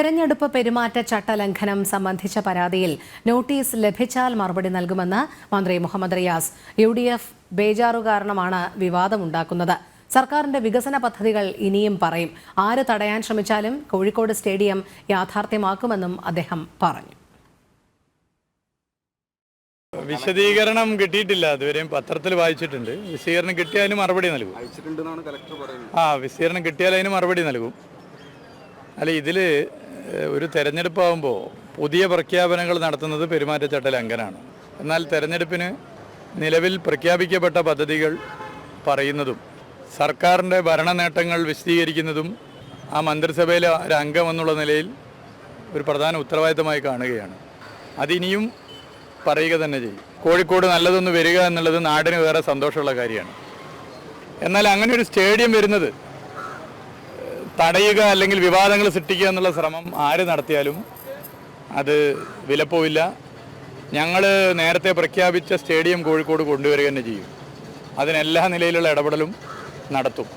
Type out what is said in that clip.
തെരഞ്ഞെടുപ്പ് പെരുമാറ്റച്ചട്ട ലംഘനം സംബന്ധിച്ച പരാതിയിൽ നോട്ടീസ് ലഭിച്ചാൽ മറുപടി നൽകുമെന്ന് മന്ത്രി Muhammad Riyas. U D F ബേജാറു കാരണമാണ് വിവാദമുണ്ടാക്കുന്നത്. സർക്കാരിന്റെ വികസന പദ്ധതികൾ ഇനിയും പറയും. ആര് തടയാൻ ശ്രമിച്ചാലും കോഴിക്കോട് സ്റ്റേഡിയം യാഥാർത്ഥ്യമാക്കുമെന്നും അദ്ദേഹം പറഞ്ഞു. വിശദീകരണം കിട്ടിയിട്ടില്ല. അതുവരെയും പത്രത്തിൽ വായിച്ചിട്ടുണ്ട്. വിശദീകരണം കിട്ടിയാൽ അതിന് മറുപടി നൽകും. ആ വിശദീകരണം കിട്ടിയാൽ അതിന് മറുപടി നൽകും. അല്ല ഇതിൽ ഒരു തെരഞ്ഞെടുപ്പാകുമ്പോൾ പുതിയ പ്രഖ്യാപനങ്ങൾ നടത്തുന്നത് പെരുമാറ്റച്ചട്ട ലംഘനമാണ്. എന്നാൽ തെരഞ്ഞെടുപ്പിന് നിലവിൽ പ്രഖ്യാപിക്കപ്പെട്ട പദ്ധതികൾ പറയുന്നതും സർക്കാരിന്റെ ഭരണ നേട്ടങ്ങൾ വിശദീകരിക്കുന്നതും ആ മന്ത്രിസഭയിലെ ഒരു അംഗം എന്നുള്ള നിലയിൽ ഒരു പ്രധാന ഉത്തരവാദിത്തമായി കാണുകയാണ്. അതിനിയും പറയുക തന്നെ ചെയ്യും. കോഴിക്കോട് നല്ലതൊന്ന് വരിക എന്നുള്ളത് നാടിന് വേറെ സന്തോഷമുള്ള കാര്യമാണ്. എന്നാൽ അങ്ങനെ ഒരു സ്റ്റേഡിയം വരുന്നത് തടയുക അല്ലെങ്കിൽ വിവാദങ്ങൾ സൃഷ്ടിക്കുക എന്നുള്ള ശ്രമം ആര് നടത്തിയാലും അത് വിലപ്പോവില്ല. ഞങ്ങൾ നേരത്തെ പ്രഖ്യാപിച്ച സ്റ്റേഡിയം കോഴിക്കോട് കൊണ്ടുവരിക തന്നെ ചെയ്യും. അതിനെല്ലാ നിലയിലുള്ള ഇടപെടലും നടത്തും.